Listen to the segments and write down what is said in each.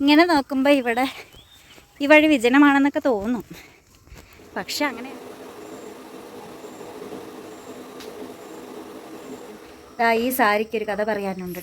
ഇങ്ങനെ നോക്കുമ്പോൾ ഇവിടെ ഈ വഴി വിജനമാണെന്നൊക്കെ തോന്നും. പക്ഷെ അങ്ങനെ ഈ സാരിക്ക് ഒരു കഥ പറയാനുണ്ട്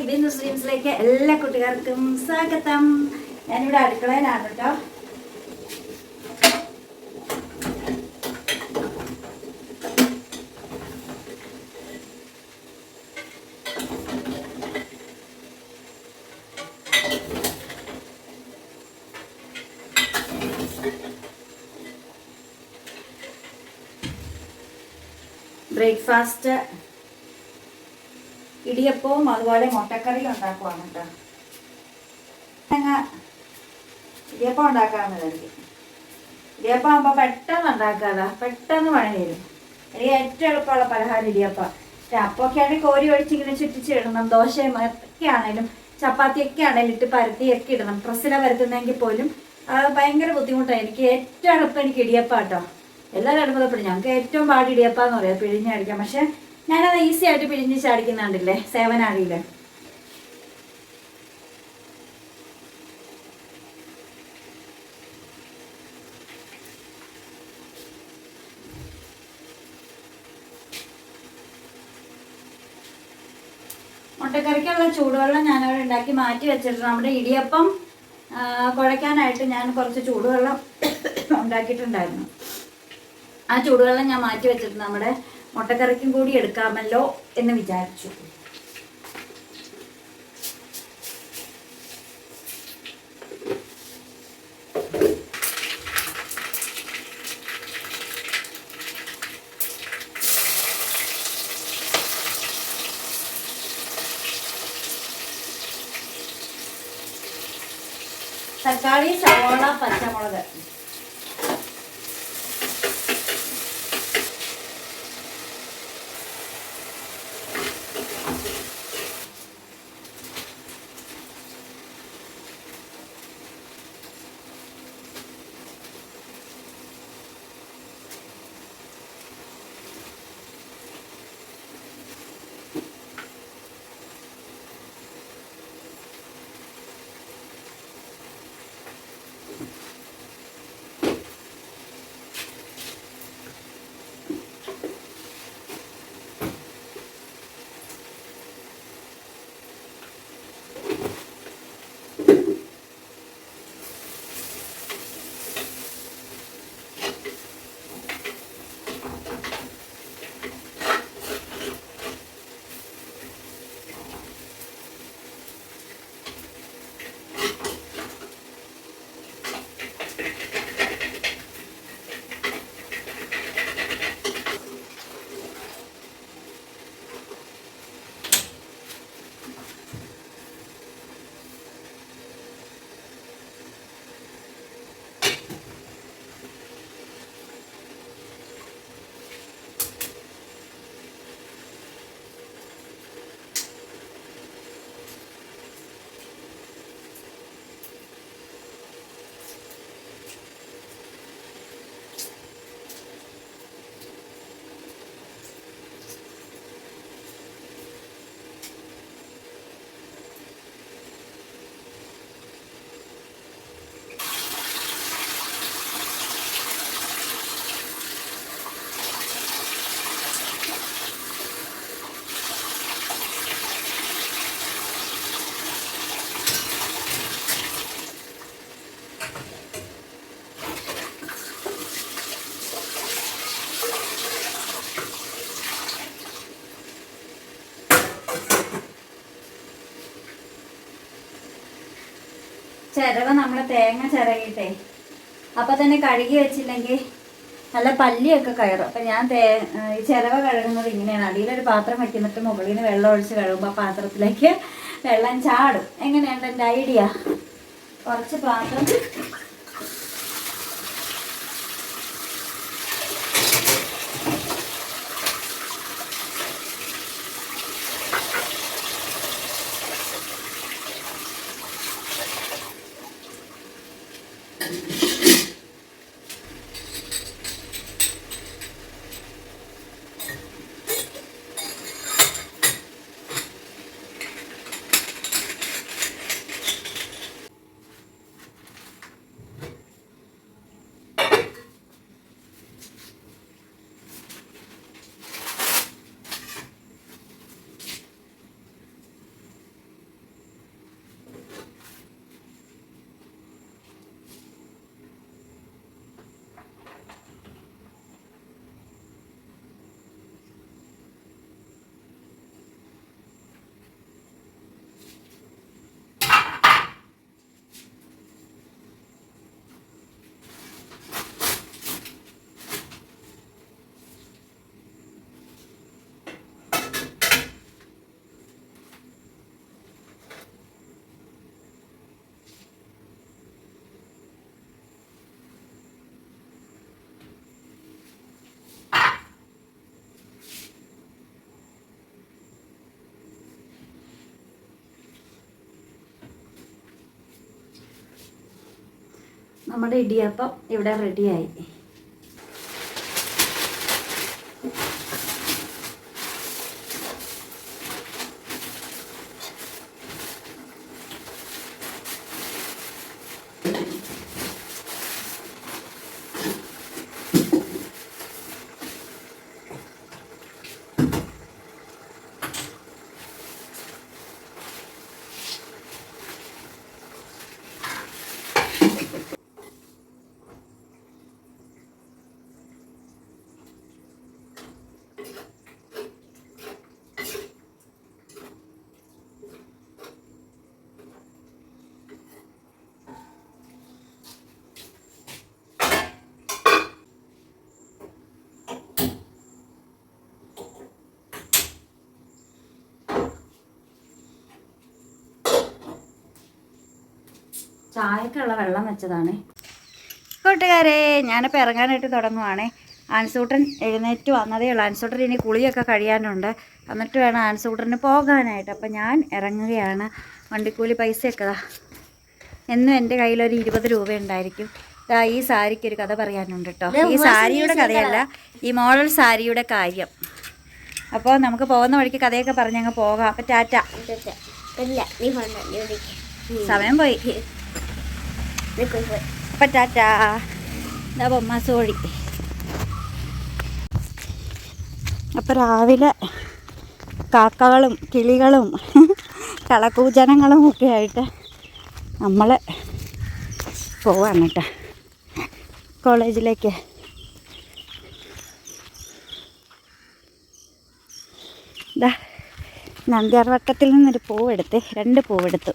ഹായ് മുസ്ലിംസിലേക്ക് എല്ലാ കുട്ടികൾക്കും സ്വാഗതം. ഞാനിവിടെ അടുക്കളയിലാണ് കേട്ടോ. ബ്രേക്ക്ഫാസ്റ്റ് ഇടിയപ്പവും അതുപോലെ മുട്ടക്കറിയും ഉണ്ടാക്കുവാണ് കേട്ടോ. തേങ്ങ ഇടിയപ്പം ഉണ്ടാക്കാമെന്ന് കരുതി. ഇടിയപ്പം ആകുമ്പോൾ പെട്ടെന്ന് ഉണ്ടാക്കാതാ പെട്ടെന്ന് പണി വരും. എനിക്ക് ഏറ്റവും എളുപ്പമുള്ള പലഹാരം ഇടിയപ്പം. പക്ഷെ അപ്പൊക്കെ ആണെങ്കിൽ കോരി ഒഴിച്ച് ഇങ്ങനെ ചുറ്റിച്ച് ഇടണം. ദോശയും ഒക്കെ ആണേലും ചപ്പാത്തിയൊക്കെ ആണേലും ഇട്ട് പരത്തിയൊക്കെ ഇടണം. പ്രസ്സില പരത്തുന്നെങ്കിൽ പോലും അത് ഭയങ്കര ബുദ്ധിമുട്ടാണ്. എനിക്ക് ഏറ്റവും എളുപ്പം എനിക്ക് ഇടിയപ്പാട്ടോ. എല്ലാവരും എളുപ്പപ്പെടും ഞങ്ങൾക്ക് ഏറ്റവും പാടി ഇടിയപ്പാന്ന് പറയാം. പിഴിഞ്ഞടിക്കാം പക്ഷെ ഞാനത് ഈസി ആയിട്ട് പിഴിഞ്ഞ് ചാടിക്കുന്നുണ്ടല്ലേ? സേവനാടിയിൽ മുട്ടക്കറിക്കുള്ള ചൂടുവെള്ളം ഞാനവിടെ ഉണ്ടാക്കി മാറ്റി വെച്ചിട്ടുണ്ട്. നമ്മുടെ ഇടിയപ്പം കുഴയ്ക്കാനായിട്ട് ഞാൻ കുറച്ച് ചൂടുവെള്ളം ഉണ്ടാക്കിയിട്ടുണ്ടായിരുന്നു. ആ ചൂടുവെള്ളം ഞാൻ മാറ്റി വെച്ചിട്ടുണ്ട് നമ്മുടെ മുട്ടക്കറിക്കും കൂടി എടുക്കാമല്ലോ എന്ന് വിചാരിച്ചു. തക്കാളി സവാള പച്ചമുളക്. തേങ്ങ ചിരകിയിട്ടേ. അപ്പം തന്നെ കഴുകി വെച്ചില്ലെങ്കിൽ നല്ല പല്ലിയൊക്കെ കയറും. അപ്പം ഞാൻ തേ ഈ ചിരവ കഴുകുന്നത് ഇങ്ങനെയാണ്. അടിയിലൊരു പാത്രം വെക്കുന്നിട്ട് മുകളിൽ നിന്ന് വെള്ളം ഒഴിച്ച് കഴുകുമ്പോൾ പാത്രത്തിലേക്ക് വെള്ളം ചാടും. എങ്ങനെയാണ് എന്റെ ഐഡിയ? കുറച്ച് പാത്രം നമ്മുടെ ഇടിയപ്പം ഇവിടെ റെഡിയായി ചായക്കുള്ള വെള്ളം വെച്ചതാണ്. കൂട്ടുകാരെ ഞാനിപ്പോൾ ഇറങ്ങാനായിട്ട് തുടങ്ങുവാണേ. ആൻസൂട്ടൻ എഴുന്നേറ്റ് വന്നതേ ഉള്ളൂ ആൻസൂട്ടൻ ഇനി കുളിയൊക്കെ കഴിയാനുണ്ട്. എന്നിട്ട് വേണം ആൻസൂട്ടന് പോകാനായിട്ട്. അപ്പം ഞാൻ ഇറങ്ങുകയാണ്. വണ്ടിക്കൂലി പൈസയൊക്കെ എന്നും എന്റെ കയ്യിലൊരു ഇരുപത് രൂപ ഉണ്ടായിരിക്കും. ഇതാ ഈ സാരിക്ക് ഒരു കഥ പറയാനുണ്ട് കേട്ടോ ഈ സാരിയുടെ കഥയല്ല ഈ മോഡൽ സാരിയുടെ കാര്യം. അപ്പോൾ നമുക്ക് പോകുന്ന വഴിക്ക് കഥയൊക്കെ പറഞ്ഞങ്ങ് പോകാം. അപ്പം ടാറ്റ. സമയം പോയി. അപ്പം ടാറ്റ ഇതാ ബൊമ്മ സോഴി അപ്പം രാവിലെ കാക്കകളും കിളികളും കളക്കൂജനങ്ങളും ഒക്കെ ആയിട്ട് നമ്മൾ പോവാണ് കേട്ടോ കോളേജിലേക്ക്. ഇതാ നന്ദ്യാർവട്ടത്തിൽ നിന്നൊരു പൂവെടുത്ത് രണ്ട് പൂവെടുത്തു.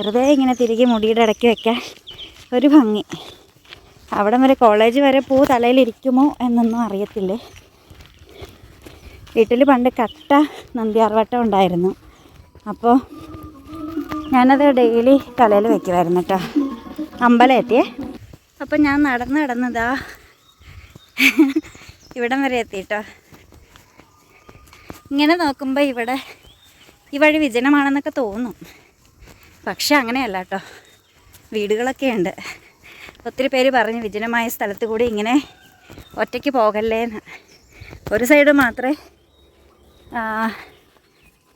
വെറുതെ ഇങ്ങനെ തിരികെ മുടിയുടെ ഇടയ്ക്ക് വെക്കാൻ ഒരു ഭംഗി. അവിടം വരെ കോളേജ് വരെ പൂ തലയിലിരിക്കുമോ എന്നൊന്നും അറിയത്തില്ലേ? വീട്ടിൽ പണ്ട് കട്ട നന്ദിയാർവട്ടം ഉണ്ടായിരുന്നു. അപ്പോൾ ഞാനത് ഡെയിലി തലയിൽ വെക്കുമായിരുന്നു കേട്ടോ അമ്പലം എത്തിയേ. അപ്പം ഞാൻ നടന്ന് നടന്നതാ ഇവിടം വരെ എത്തി കേട്ടോ ഇങ്ങനെ നോക്കുമ്പോൾ ഇവിടെ ഈ വഴി വിജനമാണെന്നൊക്കെ തോന്നും. പക്ഷെ അങ്ങനെയല്ല കേട്ടോ. വീടുകളൊക്കെ ഉണ്ട്. ഒത്തിരി പേര് പറഞ്ഞ് വിജനമായ സ്ഥലത്ത് കൂടി ഇങ്ങനെ ഒറ്റയ്ക്ക് പോകല്ലേന്ന് ഒരു സൈഡ് മാത്രമേ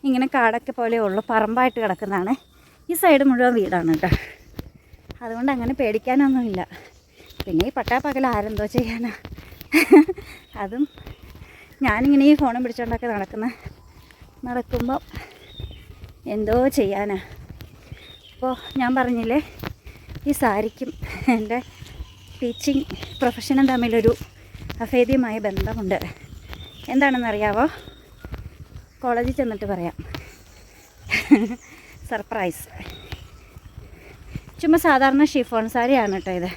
ഇങ്ങനെ കാടൊക്കെ പോലെ ഉള്ളൂ. പറമ്പായിട്ട് കിടക്കുന്നതാണ്. ഈ സൈഡ് മുഴുവൻ വീടാണ് കേട്ടോ. അതുകൊണ്ട് അങ്ങനെ പേടിക്കാനൊന്നുമില്ല. പിന്നെ ഈ പട്ടാപ്പകൽ ആരെന്തോ ചെയ്യാനാ. അതും ഞാനിങ്ങനെ ഈ ഫോണും പിടിച്ചുകൊണ്ടൊക്കെ നടക്കുന്ന നടക്കുമ്പോൾ എന്തോ ചെയ്യാനാ. അപ്പോൾ ഞാൻ പറഞ്ഞില്ലേ ഈ സാരിക്കും എന്റെ ടീച്ചിങ് പ്രൊഫഷനും തമ്മിലൊരു അഭേദ്യമായ ബന്ധമുണ്ട്. എന്താണെന്നറിയാവോ? കോളേജിൽ ചെന്നിട്ട് പറയാം. സർപ്രൈസ്. ചുമ്മാ സാധാരണ ഷിഫോൺ സാരിയാണ് കേട്ടോ ഇത്.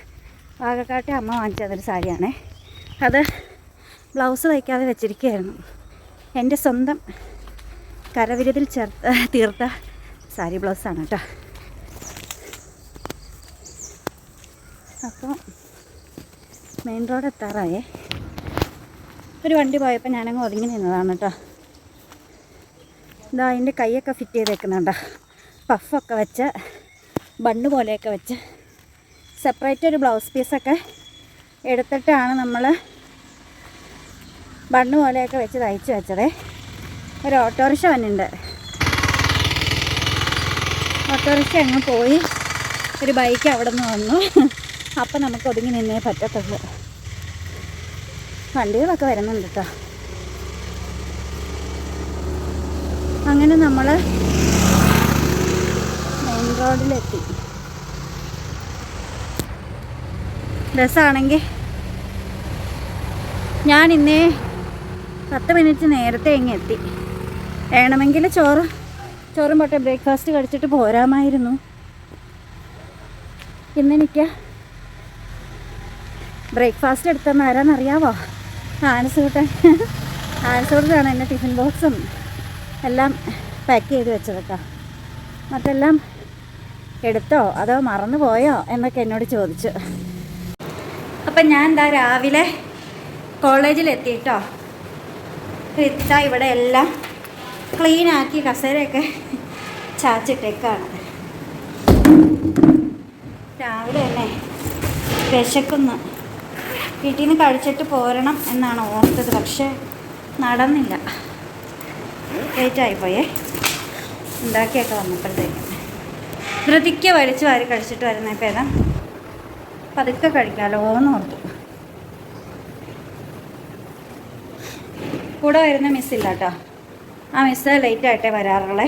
വാഗക്കാട്ടെ അമ്മ വാങ്ങിച്ചതൊരു സാരിയാണേ. അത് ബ്ലൗസ് തയ്ക്കാതെ വെച്ചിരിക്കുകയായിരുന്നു. എന്റെ സ്വന്തം കരവിരുതിൽ ചേർത്ത് തീർത്ത സാരി ബ്ലൗസാണ് കേട്ടോ. അപ്പോൾ മെയിൻ റോഡ് എത്താറായേ. ഒരു വണ്ടി പോയപ്പോൾ ഞാനങ്ങ് ഒതുങ്ങി നിന്നതാണ് കേട്ടോ ഇതാ അതിന്റെ കൈയൊക്കെ ഫിറ്റ് ചെയ്തേക്കുന്നുണ്ടോ. പഫൊക്കെ വെച്ച് ബണ്ണ് പോലെയൊക്കെ വെച്ച്. സെപ്പറേറ്റ് ഒരു ബ്ലൗസ് പീസൊക്കെ എടുത്തിട്ടാണ് നമ്മൾ ബണ്ണ് പോലെയൊക്കെ വെച്ച് തയ്ച്ച് വെച്ചത്. ഒരു ഓട്ടോറിക്ഷ വന്നിട്ടുണ്ട് ഓട്ടോറിക്ഷ അങ്ങ് പോയി. ഒരു ബൈക്ക് അവിടെ നിന്ന് വന്നു. അപ്പം നമുക്ക് ഒതുങ്ങി നിന്നേ പറ്റത്തുള്ളൂ. വണ്ടികളൊക്കെ വരുന്നുണ്ട് കേട്ടോ അങ്ങനെ നമ്മൾ മെയിൻ റോഡിലെത്തി. ബസ്സാണെങ്കിൽ ഞാൻ ഇന്നേ പത്ത് മിനിറ്റ് നേരത്തെ ഇങ്ങ് എത്തി. വേണമെങ്കിൽ ചോറ് ചോറും പൊട്ടെ ബ്രേക്ക്ഫാസ്റ്റ് കഴിച്ചിട്ട് പോരാമായിരുന്നു. ഇന്നെനിക്ക് ബ്രേക്ക്ഫാസ്റ്റ് എടുത്തെന്ന് ആരാന്നറിയാവോ? ആനസൂട്ടൻ ആനസൂട്ടനാണ് എന്റെ ടിഫിൻ ബോക്സും എല്ലാം പാക്ക് ചെയ്ത് വെച്ചത് കേട്ടോ. മറ്റെല്ലാം എടുത്തോ അതോ മറന്നു പോയോ എന്നൊക്കെ എന്നോട് ചോദിച്ചു. അപ്പം ഞാൻ എന്താ രാവിലെ കോളേജിലെത്തിയിട്ടോ. റിത്ത ഇവിടെ എല്ലാം ക്ലീനാക്കി കസേരയൊക്കെ ചാച്ചിട്ടേക്കാണ്. രാവിലെ തന്നെ വിശക്കുന്നു. വീട്ടിൽ നിന്ന് കഴിച്ചിട്ട് പോരണം എന്നാണ് ഓർത്തത്. പക്ഷേ നടന്നില്ല. ലേറ്റായിപ്പോയേ. ഉണ്ടാക്കിയൊക്കെ വന്നപ്പോഴത്തേക്കും. ധൃതിക്ക് വലിച്ചു വാരി കഴിച്ചിട്ട് വരുന്ന പേരം പതുക്കെ കഴിക്കാമല്ലോ എന്ന് ഓർത്തു. കൂടെ വരുന്ന മിസ്സില്ല കേട്ടോ ആ മിസ്സ് ലേറ്റ് ലേറ്റായിട്ടേ വരാറുള്ളേ.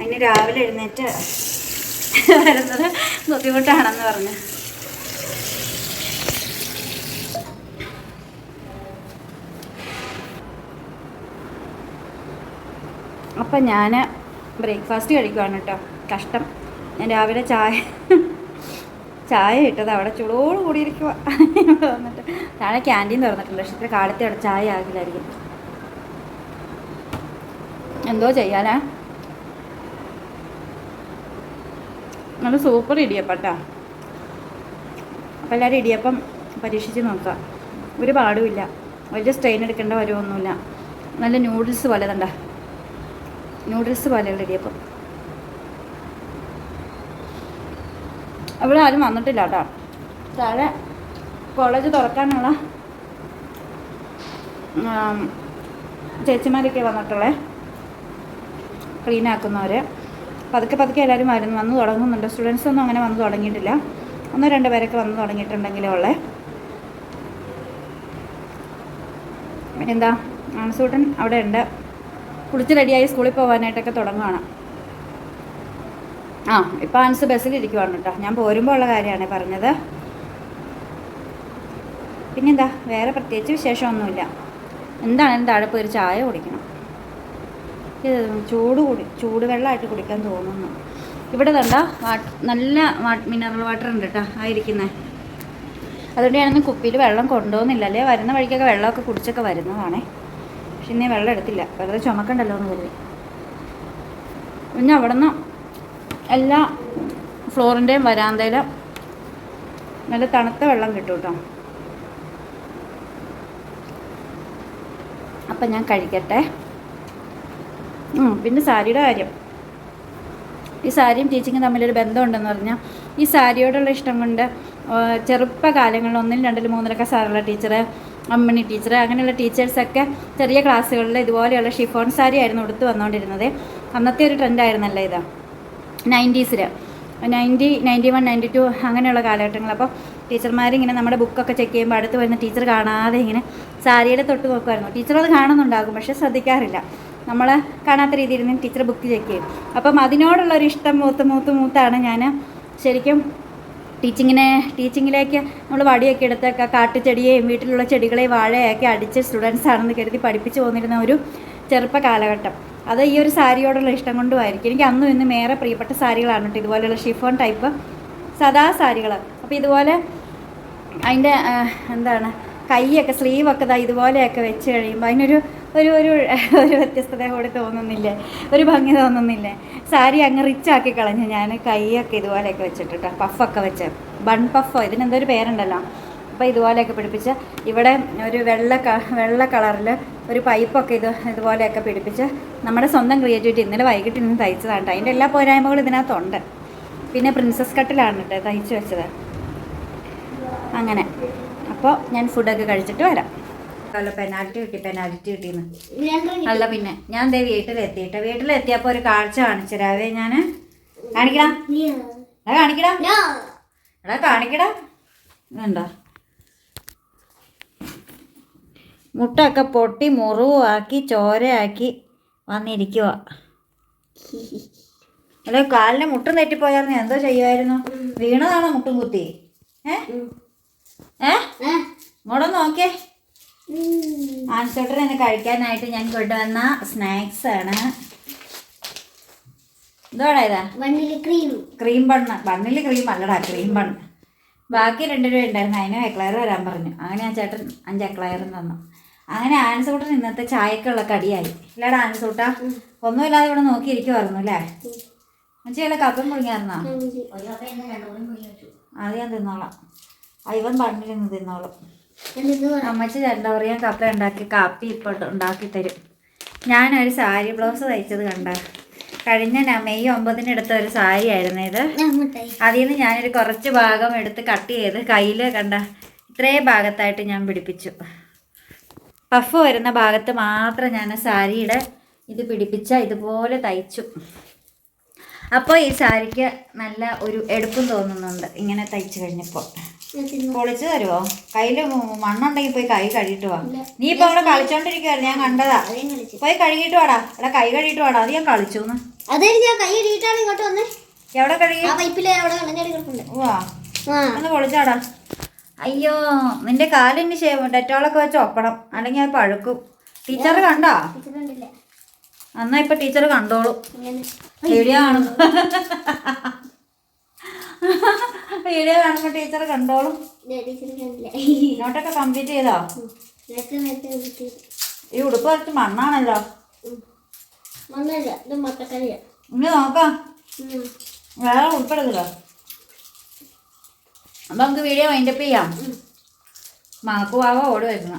അതിന് രാവിലെ എഴുന്നേറ്റ് വരുന്നത് ബുദ്ധിമുട്ടാണെന്ന് പറഞ്ഞു. അപ്പം ഞാൻ ബ്രേക്ക്ഫാസ്റ്റ് കഴിക്കുവാണ് കേട്ടോ. കഷ്ടം. ഞാൻ രാവിലെ ചായ ചായ ഇട്ടത് അവിടെ ചൂടോട് കൂടിയിരിക്കുക വന്നിട്ട് നാളെ ക്യാന്റീൻ തുറന്നിട്ടുണ്ട്. പക്ഷേ ഇത്ര കാലത്തെ അവിടെ ചായ ആകില്ലായിരിക്കും. എന്തോ ചെയ്യാനാ? നല്ല സൂപ്പർ ഇടിയപ്പട്ടാ. അപ്പം എല്ലാവരും ഇടിയപ്പം പരീക്ഷിച്ച് നോക്കുക. ഒരു പാടുമില്ല. വലിയ സ്ട്രെയിൻ എടുക്കേണ്ട വരുമൊന്നുമില്ല നല്ല നൂഡിൽസ് പോലെ തണ്ട നൂഡിൽസ് പോലെയുള്ള ഇടിയപ്പം ഇവിടെ ആരും വന്നിട്ടില്ല കേട്ടോ. താഴെ കോളേജ് തുറക്കാനുള്ള ചേച്ചിമാരൊക്കെ വന്നിട്ടുള്ളേ. ക്ലീൻ ആക്കുന്നവർ പതുക്കെ പതുക്കെ എല്ലാവരും വരുന്നു വന്ന് തുടങ്ങുന്നുണ്ട്. സ്റ്റുഡൻസ് ഒന്നും അങ്ങനെ വന്ന് തുടങ്ങിയിട്ടില്ല. ഒന്നോ രണ്ടോ പേരൊക്കെ വന്ന് തുടങ്ങിയിട്ടുണ്ടെങ്കിലും ഉള്ളേ. എന്താ ആൺസൂട്ടൻ അവിടെ ഉണ്ട്. കുളിച്ച് റെഡിയായി സ്കൂളിൽ പോകാനായിട്ടൊക്കെ തുടങ്ങുകയാണ് ആ ഇപ്പം ആൻസ് ബസ്സിലിരിക്കുവാണ് കേട്ടോ. ഞാൻ പോരുമ്പോൾ ഉള്ള കാര്യമാണ് പറഞ്ഞത്. പിന്നെന്താ? വേറെ പ്രത്യേകിച്ച് വിശേഷമൊന്നുമില്ല. എന്താണ്? താഴെ പോയി ഒരു ചായ കുടിക്കണം. ചൂട് കുടി ചൂടുവെള്ളമായിട്ട് കുടിക്കാൻ തോന്നുന്നു. ഇവിടെ കണ്ട? നല്ല മിനറൽ വാട്ടർ ഉണ്ട് കേട്ടോ. ആയിരിക്കുന്നത് അതുകൊണ്ട് ഞാനൊന്നും കുപ്പിയിൽ വെള്ളം കൊണ്ടുപോകുന്നില്ല. അല്ലേ? വരുന്ന വഴിക്കൊക്കെ വെള്ളമൊക്കെ കുടിച്ചൊക്കെ വരുന്നതാണേ. പക്ഷെ ഇന്നേ വെള്ളം എടുത്തില്ല. വെറുതെ ചുമക്കണ്ടല്ലോ എന്ന് കരുതി. പിന്നെ അവിടെ നിന്ന് എല്ലാ ഫ്ലോറിന്റെയും വരാന്തയിലും നല്ല തണുത്ത വെള്ളം കിട്ടും കേട്ടോ. അപ്പം ഞാൻ കഴിക്കട്ടെ. പിന്നെ സാരിയുടെ കാര്യം. ഈ സാരിയും ടീച്ചിങ്ങും തമ്മിലൊരു ബന്ധമുണ്ടെന്ന് പറഞ്ഞാൽ ഈ സാരിയോടുള്ള ഇഷ്ടം കൊണ്ട് ചെറുപ്പകാലങ്ങളിൽ ഒന്നിൽ രണ്ടിൽ മൂന്നിലൊക്കെ സാറുള്ള ടീച്ചർ അമ്മണി ടീച്ചർ അങ്ങനെയുള്ള ടീച്ചേഴ്സൊക്കെ ചെറിയ ക്ലാസ്സുകളിൽ ഇതുപോലെയുള്ള ഷിഫോൺ സാരി ആയിരുന്നു ഉടുത്ത് വന്നുകൊണ്ടിരുന്നത് അന്നത്തെ ഒരു ട്രെൻഡായിരുന്നല്ലോ ഇത്. നയന്റീസിൽ ninety ninety one ninety two അങ്ങനെയുള്ള കാലഘട്ടങ്ങൾ. അപ്പോൾ ടീച്ചർമാരിങ്ങനെ നമ്മുടെ ബുക്കൊക്കെ ചെക്ക് ചെയ്യുമ്പോൾ അടുത്ത് വരുന്ന ടീച്ചർ കാണാതെ ഇങ്ങനെ സാരിയുടെ തൊട്ട് നോക്കുമായിരുന്നു. ടീച്ചർ അത് കാണുന്നുണ്ടാകും പക്ഷെ ശ്രദ്ധിക്കാറില്ല. നമ്മൾ കാണാത്ത രീതിയിൽ നിന്ന് ടീച്ചർ ബുക്ക് ചെക്ക് ചെയ്യും. അപ്പം അതിനോടുള്ള ഒരു ഇഷ്ടം മൂത്ത് മൂത്ത് മൂത്താണ് ഞാൻ ശരിക്കും ടീച്ചിങ്ങിനെ ടീച്ചിങ്ങിലേക്ക് നമ്മൾ വടിയൊക്കെ എടുത്ത് കാട്ടുചെടിയെയും വീട്ടിലുള്ള ചെടികളെയും വാഴയൊക്കെ അടിച്ച് സ്റ്റുഡൻസ് ആണെന്ന് കരുതി പഠിപ്പിച്ചു പോന്നിരുന്ന ഒരു ചെറുപ്പ കാലഘട്ടം. അത് ഈ ഒരു സാരിയോടുള്ള ഇഷ്ടം കൊണ്ടുമായിരിക്കും. എനിക്ക് അന്നും ഇന്നും ഏറെ പ്രിയപ്പെട്ട സാരികളാണ് കേട്ടോ. ഇതുപോലെയുള്ള ഷിഫോൺ ടൈപ്പ് സദാ സാരികൾ അപ്പോൾ ഇതുപോലെ അതിന്റെ എന്താണ് കൈയൊക്കെ സ്ലീവൊക്കെ ഇതുപോലെയൊക്കെ വെച്ച് കഴിയുമ്പോൾ അതിനൊരു ഒരു ഒരു ഒരു വ്യത്യസ്തത കൂടി തോന്നുന്നില്ലേ? ഒരു ഭംഗി തോന്നുന്നില്ലേ? സാരി അങ്ങ് റിച്ച് ആക്കി കളഞ്ഞു ഞാൻ കൈയൊക്കെ ഇതുപോലെയൊക്കെ വെച്ചിട്ട് പഫൊക്കെ വെച്ച്. ബൺ പഫോ ഇതിനെന്തോ ഒരു പേരുണ്ടല്ലോ. അപ്പോൾ ഇതുപോലെയൊക്കെ പിടിപ്പിച്ച് ഇവിടെ ഒരു വെള്ള വെള്ള കളറിൽ ഒരു പൈപ്പൊക്കെ ഇത് ഇതുപോലെയൊക്കെ പിടിപ്പിച്ച് നമ്മുടെ സ്വന്തം ക്രിയേറ്റിവിറ്റി ഇന്നലെ വൈകിട്ട് ഇന്ന് തയ്ച്ചതാണ് കേട്ടോ അതിന്റെ എല്ലാ പോരായ്മകളും ഇതിനകത്തുണ്ട്. പിന്നെ പ്രിൻസസ് കട്ടിലാണ് കേട്ടോ തയ്ച്ച് വെച്ചത്. അങ്ങനെ. അപ്പോൾ ഞാൻ ഫുഡൊക്കെ കഴിച്ചിട്ട് വരാം. അല്ല പെനാൽറ്റി കിട്ടി പെനാൽറ്റി കിട്ടിയെന്ന് അല്ല പിന്നെ ഞാൻ ദേ വീട്ടിലെത്തിയിട്ട് വീട്ടിലെത്തിയപ്പോൾ ഒരു കാഴ്ച കാണിച്ചു രാവേ ഞാൻ കാണിക്കടാ. എടാ കാണിക്കടാ. എടാ കാണിക്കടാ. ഇതുണ്ടോ മുട്ടൊക്കെ പൊട്ടി മുറിവാക്കി ചോരയാക്കി വന്നിരിക്കുക അല്ലെ കാലിന് മുട്ടും തെറ്റിപ്പോയായിരുന്നു. എന്തോ ചെയ്യുമായിരുന്നു വീണതാണോ മുട്ടും കുത്തി? ഏ? ഏ? ഇങ്ങോട്ടൊന്ന് നോക്കിയേ. ആൻസോട്ടർ എന്നെ കഴിക്കാനായിട്ട് ഞാൻ കൊണ്ടുവന്ന സ്നാക്സ് ആണ്. ഇതോടെ ഇതാ വണ്ണിൽ ക്രീം ക്രീം പണ്ണ ബണ്ണിൽ ക്രീം അല്ലടാ ക്രീം പണ്ണ ബാക്കി രണ്ടു രൂപ ഉണ്ടായിരുന്നു. അതിന് എക്ലയർ വരാൻ പറഞ്ഞു. അങ്ങനെ ആ ചേട്ടൻ അഞ്ച് എക്ലയറും തന്നു. അങ്ങനെ ആൻസൂട്ടൻ ഇന്നത്തെ ചായക്കുള്ള കടിയായി. ഇല്ലടാ ആൻസൂട്ട. ഒന്നുമില്ലാതെ ഇവിടെ നോക്കിയിരിക്കുമായിരുന്നു അല്ലേ? അച്ഛയല്ല കപ്പം മുഴുങ്ങിയായിരുന്നോ അത് ഞാൻ തിന്നോളാം. ഇവൻ ബണ്ണിൽ നിന്ന് തിന്നോളും. അമ്മച്ചി എന്താ പറയുക കപ്പ ഉണ്ടാക്കി കാപ്പി ഇപ്പോൾ ഉണ്ടാക്കി തരും. ഞാനൊരു സാരി ബ്ലൗസ് തയ്ച്ചത് കണ്ട. കഴിഞ്ഞ മെയ് ഒമ്പതിന് എടുത്ത ഒരു സാരി ആയിരുന്നു ഇത്. അതിൽ നിന്ന് ഞാനൊരു കുറച്ച് ഭാഗം എടുത്ത് കട്ട് ചെയ്ത് കയ്യിൽ കണ്ട ഇത്രേ ഭാഗത്തായിട്ട് ഞാൻ പിടിപ്പിച്ചു. പഫ് വരുന്ന ഭാഗത്ത് മാത്രം ഞാൻ സാരിയുടെ ഇത് പിടിപ്പിച്ച ഇതുപോലെ തയ്ച്ചു. അപ്പോൾ ഈ സാരിക്ക് നല്ല ഒരു എടുപ്പും തോന്നുന്നുണ്ട് ഇങ്ങനെ തയ്ച്ചു കഴിഞ്ഞപ്പോൾ. പൊളിച്ചു തരുമോ കയ്യിൽ മണ്ണുണ്ടെങ്കിൽ പോയി കൈ കഴുകിട്ട് വാ. നീ ഇപ്പൊ അവിടെ കളിച്ചോണ്ടിരിക്കുവായിരുന്നു. ഞാൻ കണ്ടതാ. പോയി കഴുകിട്ട് വാടാ. എടാ കൈ കഴുകിട്ട് വാടാ. അത് ഞാൻ കളിച്ചു ഞാൻ കൈ കഴുകിട്ടാണ് ഇങ്ങോട്ട് വന്നേ. എവിടെ കഴുകി? ഒന്ന് പൊളിച്ചാടാ. അയ്യോ നിന്റെ കാലിന് ശേഷം ഡെറ്റോളൊക്കെ വെച്ച് ഒപ്പണം. അല്ലെങ്കിൽ അത് പഴുക്കും. ടീച്ചർ കണ്ടാ? എന്നാ ഇപ്പൊ ടീച്ചർ കണ്ടോളൂ. ഇങ്ങനെ. വീഡിയോ കാണും വീഡിയോ കാണുമ്പോ ടീച്ചർ കണ്ടോളും നോട്ടൊക്കെ കംപ്ലീറ്റ് ചെയ്തോ? ഈ ഉടുപ്പ് കുറച്ച് മണ്ണാണല്ലോ. മണ്ണല്ല ഇത് മത്തക്കരിയ ഇനി നോക്കാം. വേറെ ഉൾപ്പെടുത്തില്ല അപ്പം നമുക്ക് വീഡിയോ വൈൻഡപ്പ് ചെയ്യാം. മാക്കുവാവ ഓടി വരുന്ന.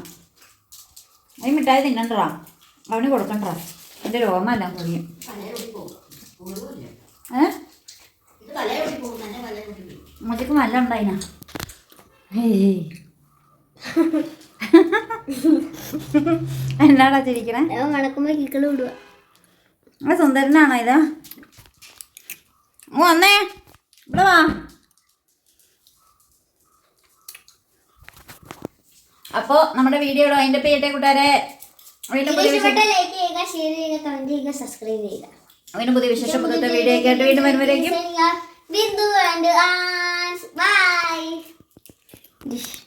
ഈ മിഠായി തിന്നണ്ടടാ. അവന് കൊടുക്കണ്ടടാ. എന്റെ രോമല്ല കുഴിയും ഏ? മുച്ചക്ക് നല്ല ഉണ്ടായിന എന്നാടാ ചിരിക്കണേ? മണക്കുമ്പോ കിക്കൾ വിടുക ആ സുന്ദരനാണോ ഇത്? ഓ വന്നേ. ഇവിടെ വാ. അപ്പോൾ നമ്മുടെ വീഡിയോ അതിന്റെ പേട്ടെ കൂട്ടുകാരെ. വീണ്ടും പുതിയ വിശേഷം ലൈക്ക് ചെയ്യുക ഷെയർ ചെയ്യുക കമന്റ് സബ്സ്ക്രൈബ് ചെയ്യുക. വീണ്ടും പുതിയ വിശേഷം പുതിയ വീഡിയോ ഒക്കെ ആയിട്ട് വീണ്ടും വരുമ്പോഴേക്കും ബിന്ദു ആൻഡ് Bye.